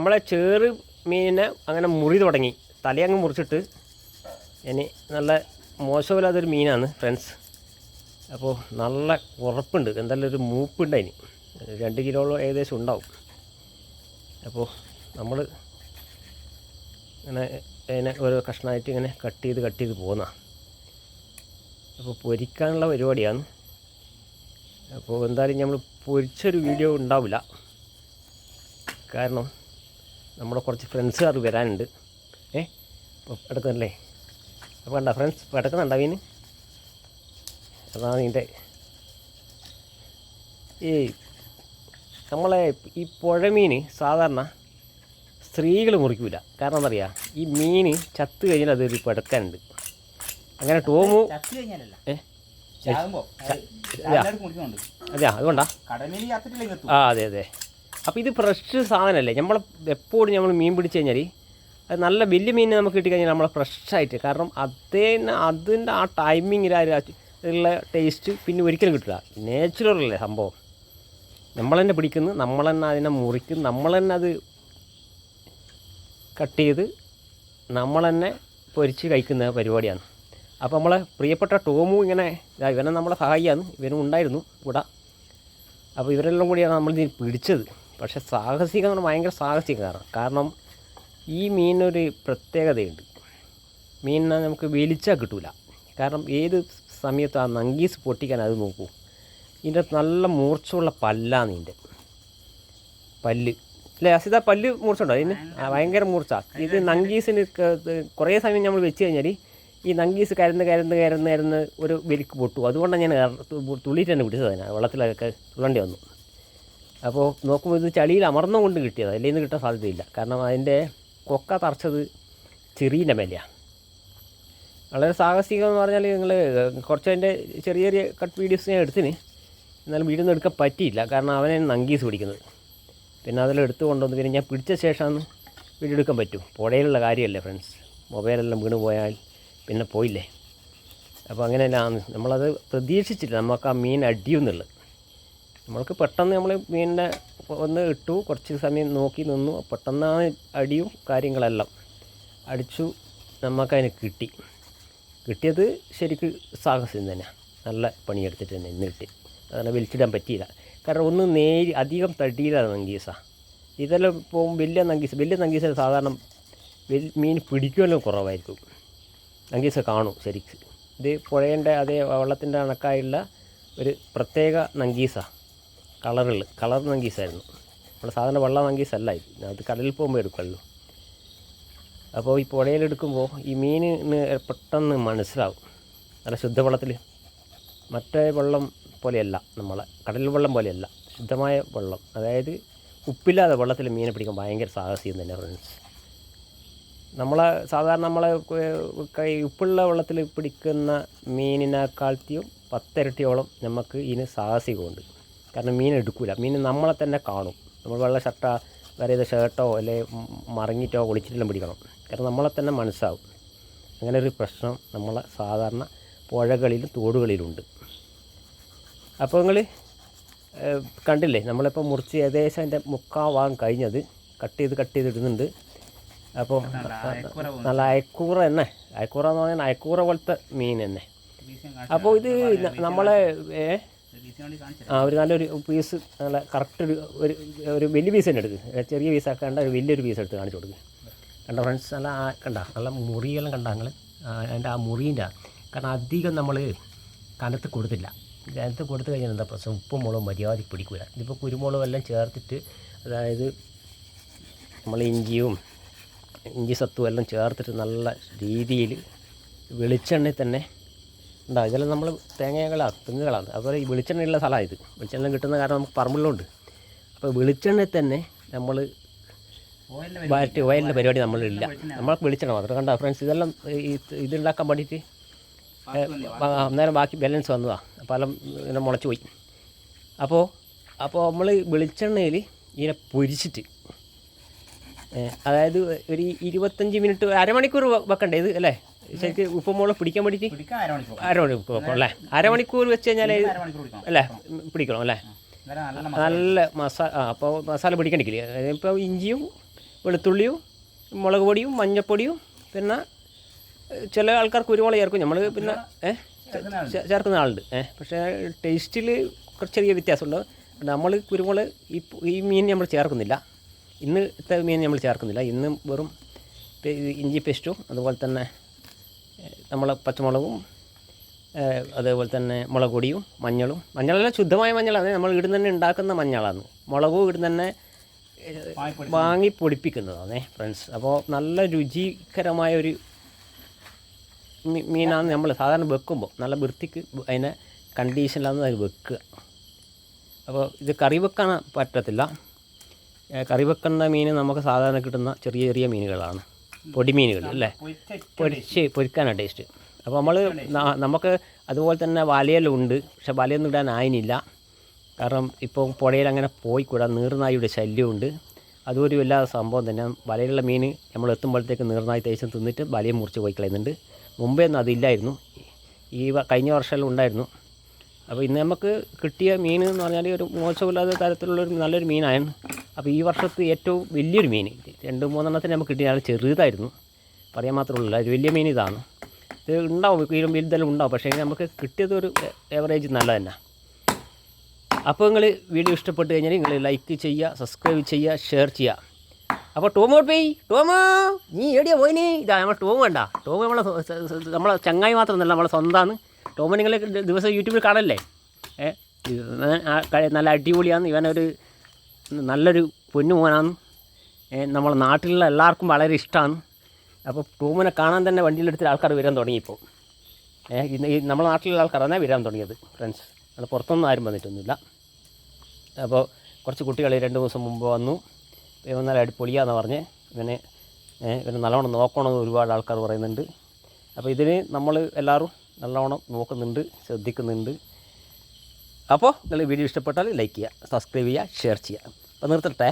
നമ്മളെ ചേറ് മീനിനെ അങ്ങനെ മുറി തുടങ്ങി. തലയങ്ങ് മുറിച്ചിട്ട് ഇനി നല്ല മോശമില്ലാത്തൊരു മീനാണ് ഫ്രണ്ട്സ്. അപ്പോൾ നല്ല ഉറപ്പുണ്ട്. എന്തായാലും ഒരു മൂപ്പുണ്ട് അതിന്. രണ്ട് കിലോളം ഏകദേശം ഉണ്ടാവും. അപ്പോൾ നമ്മൾ ഇങ്ങനെ അതിനെ ഓരോ കഷ്ണമായിട്ട് ഇങ്ങനെ കട്ട് ചെയ്ത് കട്ട് ചെയ്ത് പോകുന്ന അപ്പോൾ പൊരിക്കാനുള്ള പരിപാടിയാണ്. അപ്പോൾ എന്തായാലും നമ്മൾ പൊരിച്ചൊരു വീഡിയോ ഉണ്ടാവില്ല. കാരണം നമ്മുടെ കുറച്ച് ഫ്രണ്ട്സുകാർ വരാനുണ്ട്. ഏ? അപ്പോൾ എടുക്കുന്നല്ലേ അപ്പോൾ കണ്ട ഫ്രണ്ട്സ് ഇപ്പോൾ എടുക്കുന്നുണ്ടോ മീൻ? അതാണ് ഇതിന്റെ ഈ നമ്മളെ ഈ പുഴമീൻ സാധാരണ സ്ത്രീകൾ മുറിക്കൂല. കാരണം എന്താ പറയുക ഈ മീൻ ചത്ത് കഴിഞ്ഞാൽ അതൊരു എടുക്കാനുണ്ട്. അങ്ങനെ ടോമു ഏ? അതെയാ? അതുകൊണ്ടാ? ആ അതെ അതെ. അപ്പോൾ ഇത് ഫ്രഷ് സാധനമല്ലേ നമ്മൾ എപ്പോഴും നമ്മൾ മീൻ പിടിച്ച് കഴിഞ്ഞാൽ അത് നല്ല വലിയ മീൻ നമുക്ക് കിട്ടിക്കഴിഞ്ഞാൽ നമ്മളെ ഫ്രഷായിട്ട് കാരണം അതേ അതിന്റെ ആ ടൈമിങ്ങിൽ ഉള്ള ടേസ്റ്റ് പിന്നെ ഒരിക്കലും കിട്ടില്ല അല്ലേ സംഭവം. നമ്മൾ തന്നെ പിടിക്കുന്നു നമ്മൾ തന്നെ അതിനെ മുറിക്കും നമ്മൾ തന്നെ അത് കട്ട് ചെയ്ത് നമ്മൾ തന്നെ പൊരിച്ച് കഴിക്കുന്ന പരിപാടിയാണ്. അപ്പോൾ നമ്മളെ പ്രിയപ്പെട്ട ടോമു ഇങ്ങനെ ഇവനെ നമ്മളെ സഹായിയാണ്. ഇവനും ഉണ്ടായിരുന്നു കൂടെ അപ്പോൾ ഇവരെല്ലാം കൂടിയാണ് നമ്മൾ ഇതിന് പിടിച്ചത്. പക്ഷേ സാഹസികം എന്ന് ഭയങ്കര സാഹസികമാണ് കാരണം ഈ മീനൊരു പ്രത്യേകതയുണ്ട്. മീനിനെ നമുക്ക് വലിച്ചാൽ കിട്ടില്ല കാരണം ഏത് സമയത്ത് ആ നങ്കീസ് പൊട്ടിക്കാൻ അത് നോക്കൂ. ഇതിന്റെ നല്ല മൂർച്ചയുള്ള പല്ലാണ് ഇതിന്റെ പല്ല്. അല്ലേ അസിത പല്ല് മൂർച്ചുണ്ടോ അതിന്? ഭയങ്കര മൂർച്ച. ഇത് നങ്കീസിന് കുറേ സമയം നമ്മൾ വെച്ച് കഴിഞ്ഞാൽ ഈ നങ്കീസ് കരന്ന് കരന്ന് കരന്ന് കരന്ന് ഒരു വലിക്ക് പൊട്ടു. അതുകൊണ്ടാണ് ഞാൻ തുള്ളിയിട്ട് തന്നെ പിടിച്ചത് അതിനാണ് വെള്ളത്തിലൊക്കെ തുള്ളേണ്ടി വന്നു. അപ്പോൾ നോക്കുമ്പോൾ ഇത് ചളിയിൽ അമർന്നും കൊണ്ട് കിട്ടിയത്. അതിൽ നിന്ന് കിട്ടാൻ സാധ്യതയില്ല. കാരണം അതിന്റെ കൊക്ക തറച്ചത് ചെറിയ മേലെയാണ് വളരെ സാഹസികം എന്ന് പറഞ്ഞാൽ നിങ്ങൾ കുറച്ച് അതിന്റെ ചെറിയ ചെറിയ കട്ട് വീഡിയോസ് ഞാൻ എടുത്തിന്. എന്നാലും വീഡിയോ എടുക്കാൻ പറ്റിയില്ല. കാരണം അവനെ നങ്കീസ് പിടിക്കുന്നത്. പിന്നെ അതെല്ലാം എടുത്തു കൊണ്ടുവന്ന് പിന്നെ ഞാൻ പിടിച്ച ശേഷമാണ് വീഡിയോ എടുക്കാൻ പറ്റും. പുഴയിലുള്ള കാര്യമല്ലേ ഫ്രണ്ട്സ് മൊബൈലെല്ലാം വീണ് പോയാൽ പിന്നെ പോയില്ലേ? അപ്പോൾ അങ്ങനെയല്ലാന്ന്. നമ്മളത് പ്രതീക്ഷിച്ചില്ല. നമുക്ക് ആ മീൻ അടിയുന്നുള്ളത് നമ്മൾക്ക് പെട്ടെന്ന് നമ്മൾ മീനിനെ ഒന്ന് ഇട്ടു കുറച്ച് സമയം നോക്കി നിന്നു. പെട്ടെന്നാണ് അടിയും കാര്യങ്ങളെല്ലാം അടിച്ചു നമുക്കതിന് കിട്ടി. കിട്ടിയത് ശരിക്ക് സാഹസം തന്നെ നല്ല പണിയെടുത്തിട്ട് തന്നെ ഇന്ന് കിട്ടി. അതങ്ങനെ വലിച്ചിടാൻ പറ്റിയില്ല. കാരണം ഒന്ന് നേരി അധികം തടിയില്ല നങ്കീസ ഇതെല്ലാം ഇപ്പോൾ വലിയ നങ്കീസ് വലിയ നങ്കീസ സാധാരണ മീൻ പിടിക്കുമല്ലോ കുറവായിരിക്കും. നങ്കീസ കാണും ശരിക്ക്. ഇത് പുഴേന്റെ അതേ വെള്ളത്തിന്റെ കണക്കായുള്ള ഒരു പ്രത്യേക നങ്കീസ കളറുള്ള കളർ നങ്കീസായിരുന്നു നമ്മുടെ സാധാരണ വെള്ള നങ്കീസല്ല ഇത്. അത് കടലിൽ പോകുമ്പോൾ എടുക്കുമല്ലോ അപ്പോൾ ഈ പുഴയിലെടുക്കുമ്പോൾ ഈ മീനിന് പെട്ടെന്ന് മനസ്സിലാവും. നല്ല ശുദ്ധവെള്ളത്തിൽ മറ്റേ വെള്ളം പോലെയല്ല നമ്മളെ കടൽ വെള്ളം പോലെയല്ല. ശുദ്ധമായ വെള്ളം. അതായത് ഉപ്പില്ലാതെ വെള്ളത്തിൽ മീനെ പിടിക്കാൻ ഭയങ്കര സാഹസികം തന്നെ ഫ്രണ്ട്സ് നമ്മളെ സാധാരണ നമ്മളെ കൈ ഉപ്പുള്ള വെള്ളത്തിൽ പിടിക്കുന്ന മീനിനെക്കാൾത്തിയും പത്തിരട്ടിയോളം നമുക്ക് ഇതിന് സാഹസികമുണ്ട്. കാരണം മീൻ എടുക്കില്ല മീൻ നമ്മളെ തന്നെ കാണും. നമ്മൾ വെള്ള ഷർട്ട വേറെ ഏത് ഷർട്ടോ അല്ലെങ്കിൽ മറങ്ങിയിട്ടോ ഒളിച്ചിട്ടെല്ലാം പിടിക്കണം. കാരണം നമ്മളെ തന്നെ മനസ്സാവും. അങ്ങനെ ഒരു പ്രശ്നം നമ്മളെ സാധാരണ പുഴകളിലും തോടുകളിലുണ്ട്. അപ്പോൾ നിങ്ങൾ കണ്ടില്ലേ? നമ്മളിപ്പോൾ മുറിച്ച് ഏകദേശം അതിന്റെ മുക്കാ ഭാഗം കഴിഞ്ഞത് കട്ട് ചെയ്ത് കട്ട് ചെയ്ത് ഇടുന്നുണ്ട്. അപ്പോൾ നല്ല അയക്കൂറ തന്നെ. അയക്കൂറ എന്ന് പറഞ്ഞാൽ അയക്കൂറ പോലത്തെ മീൻ തന്നെ. അപ്പോൾ ഇത് നമ്മളെ ആ ഒരു നല്ലൊരു പീസ് നല്ല കറക്റ്റ് ഒരു ഒരു ഒരു വലിയ പീസ് തന്നെ എടുക്കുക ചെറിയ പീസ് ആക്കാണ്ട് ഒരു വലിയൊരു പീസ് എടുത്ത് കാണിച്ചു കൊടുക്കുക കണ്ട ഫ്രണ്ട്സ് നല്ല കണ്ട? നല്ല മുറിയെല്ലാം കണ്ട നിങ്ങൾ അതിന്റെ ആ മുറീന്റെ കാരണം അധികം നമ്മൾ കനത്ത് കൊടുത്തില്ല. കനത്ത് കൊടുത്തു കഴിഞ്ഞാൽ എന്താ പ്രശ്നം? ഉപ്പും മുളകും മര്യാദയ്ക്ക് പിടിക്കില്ല ഇതിപ്പോൾ കുരുമുളകും എല്ലാം ചേർത്തിട്ട് അതായത് നമ്മൾ ഇഞ്ചിയും ഇഞ്ചി സത്തും എല്ലാം ചേർത്തിട്ട് നല്ല രീതിയിൽ വെളിച്ചെണ്ണയിൽ തന്നെ ഉണ്ടാ ഇതെല്ലാം നമ്മൾ തേങ്ങകളാണ് തെങ്ങുകളാണ്. അതുപോലെ ഈ വെളിച്ചെണ്ണയുള്ള സ്ഥലമാണ് ഇത് വെളിച്ചെണ്ണ കിട്ടുന്ന കാരണം നമുക്ക് പറമ്പിലുണ്ട് അപ്പോൾ വെളിച്ചെണ്ണയിൽ തന്നെ നമ്മൾ വയറ്റ് വയലിന്റെ പരിപാടി നമ്മളില്ല. നമ്മൾ വെളിച്ചെണ്ണ മാത്രം. കണ്ട ഫ്രണ്ട്സ് ഇതെല്ലാം ഈ ഇതുണ്ടാക്കാൻ വേണ്ടിയിട്ട് അന്നേരം ബാക്കി ബാലൻസ് വന്നതാണ് അപ്പോൾ എല്ലാം ഇങ്ങനെ മുളച്ച് പോയി. അപ്പോൾ അപ്പോൾ നമ്മൾ വെളിച്ചെണ്ണയിൽ ഇങ്ങനെ പൊരിച്ചിട്ട് അതായത് ഒരു ഇരുപത്തഞ്ച് മിനിറ്റ് അരമണിക്കൂർ വെക്കണ്ടേ ഇത് അല്ലേ? ശരിക്ക് ഉപ്പുമുളക് പിടിക്കാൻ വേണ്ടിയിട്ട് അരമണിക്കൂർ വെക്കണം അല്ലേ? അരമണിക്കൂർ വെച്ച് കഴിഞ്ഞാൽ അല്ലേ? പിടിക്കണം അല്ലേ? നല്ല മസാല ആ അപ്പോൾ മസാല പിടിക്കണ്ടിക്കില്ലേ? ഇപ്പോൾ ഇഞ്ചിയും വെളുത്തുള്ളിയും മുളക് പൊടിയും മഞ്ഞൾപ്പൊടിയും പിന്നെ ചില ആൾക്കാർ കുരുമുളക് ചേർക്കും. നമ്മൾ പിന്നെ ഏഹ് ചേർക്കുന്ന ആളുണ്ട്. ഏഹ് പക്ഷേ ടേസ്റ്റിൽ കുറച്ച് ചെറിയ വ്യത്യാസമുണ്ട്. നമ്മൾ കുരുമുളക് ഈ ഈ മീൻ നമ്മൾ ചേർക്കുന്നില്ല. ഇന്നത്തെ മീൻ നമ്മൾ ചേർക്കുന്നില്ല. ഇന്ന് വെറും ഇഞ്ചി പേസ്റ്റും അതുപോലെ തന്നെ നമ്മൾ പച്ചമുളകും അതേപോലെ തന്നെ മുളക് പൊടിയും മഞ്ഞളും. മഞ്ഞളെല്ലാം ശുദ്ധമായ മഞ്ഞളാണ് നമ്മൾ ഇവിടുന്ന് തന്നെ ഉണ്ടാക്കുന്ന മഞ്ഞളാണ് മുളകും ഇവിടുന്ന് തന്നെ. വാങ്ങി പൊടിപ്പിക്കുന്നതാണേ ഫ്രണ്ട്സ്. അപ്പോൾ നല്ല രുചികരമായ ഒരു മീനാണ് നമ്മൾ സാധാരണ വെക്കുമ്പോൾ നല്ല വൃത്തിക്ക് അതിനെ കണ്ടീഷനിലാണ് അത് വെക്കുക. അപ്പോൾ ഇത് കറി വെക്കാൻ പറ്റത്തില്ല. കറി വെക്കുന്ന മീൻ നമുക്ക് സാധാരണ കിട്ടുന്ന ചെറിയ ചെറിയ മീനുകളാണ്. പൊടിമീനുകൾ അല്ലേ? പൊരിച്ച പൊരിക്കാനാണ് ടേസ്റ്റ് അപ്പോൾ നമ്മൾ നമുക്ക് അതുപോലെ തന്നെ വലയെല്ലാം ഉണ്ട്. പക്ഷെ വലയൊന്നും ഇടാൻ ആയിനില്ല. കാരണം ഇപ്പോൾ പുഴയിൽ അങ്ങനെ പോയിക്കൂടാ. നീർനായിയുടെ ശല്യമുണ്ട് അതൊരു വല്ലാത്ത സംഭവം തന്നെ. വലയിലുള്ള മീൻ നമ്മൾ എത്തുമ്പോഴത്തേക്ക് നീർനായി തേച്ചും തിന്നിട്ട് വലയെ മുറിച്ച് പോയി കളയുന്നുണ്ട്. മുമ്പേ ഒന്നും അതില്ലായിരുന്നു. ഈ കഴിഞ്ഞ വർഷമെല്ലാം ഉണ്ടായിരുന്നു. അപ്പോൾ ഇന്ന് നമുക്ക് കിട്ടിയ മീൻ എന്ന് പറഞ്ഞാൽ ഒരു മോശമില്ലാത്ത തരത്തിലുള്ളൊരു നല്ലൊരു മീനായിരുന്നു അപ്പോൾ ഈ വർഷത്ത് ഏറ്റവും വലിയൊരു മീൻ രണ്ട് മൂന്നെണ്ണത്തിന് നമുക്ക് കിട്ടിയ ആൾ ചെറുതായിരുന്നു. പറയാൻ മാത്രമല്ല ഒരു വലിയ മീൻ ഇതാണ്. ഇത് ഉണ്ടാവും. ഈ വലുതെല്ലാം ഉണ്ടാവും. പക്ഷേ നമുക്ക് കിട്ടിയത് ഒരു എവറേജ് നല്ല തന്നെ. അപ്പോൾ നിങ്ങൾ വീഡിയോ ഇഷ്ടപ്പെട്ട് കഴിഞ്ഞാൽ നിങ്ങൾ ലൈക്ക് ചെയ്യുക സബ്സ്ക്രൈബ് ചെയ്യുക ഷെയർ ചെയ്യുക. അപ്പോൾ ടോമോ പോയി ടോമോ നീ എവിടെയാ പോയിനി? ഇതാ നമ്മൾ ടോം വേണ്ട ടോമോ നമ്മളെ നമ്മളെ ചങ്ങായി മാത്രമല്ല നമ്മളെ സ്വന്തമാണ് ടോമോ നിങ്ങൾ ദിവസം യൂട്യൂബിൽ കാണല്ലേ? നല്ല അടിപൊളിയാണ് ഇവനൊരു നല്ലൊരു പൊന്നു മോനാണ്. നമ്മളെ നാട്ടിലുള്ള എല്ലാവർക്കും വളരെ ഇഷ്ടമാണ് അപ്പോൾ ടൂമിനെ കാണാൻ തന്നെ വണ്ടിയിലെടുത്തിട്ട് ആൾക്കാർ വരാൻ തുടങ്ങിയിപ്പോൾ. ഈ നമ്മളെ നാട്ടിലുള്ള ആൾക്കാർ തന്നെ വരാൻ തുടങ്ങിയത് ഫ്രണ്ട്സ് അത് പുറത്തൊന്നും ആരും വന്നിട്ടൊന്നുമില്ല. അപ്പോൾ കുറച്ച് കുട്ടികൾ രണ്ട് ദിവസം മുമ്പ് വന്നു. നല്ല അടിപൊളിയാന്ന് പറഞ്ഞ്. ഇവനെ ഇവനെ നല്ലോണം നോക്കണമെന്ന് ഒരുപാട് ആൾക്കാർ പറയുന്നുണ്ട്. അപ്പോൾ ഇതിന് നമ്മൾ എല്ലാവരും നല്ലോണം നോക്കുന്നുണ്ട് ശ്രദ്ധിക്കുന്നുണ്ട്. അപ്പോൾ നിങ്ങൾ വീഡിയോ ഇഷ്ടപ്പെട്ടാൽ ലൈക്ക് ചെയ്യുക സബ്സ്ക്രൈബ് ചെയ്യുക ഷെയർ ചെയ്യുക. അപ്പോൾ നിർത്തട്ടെ.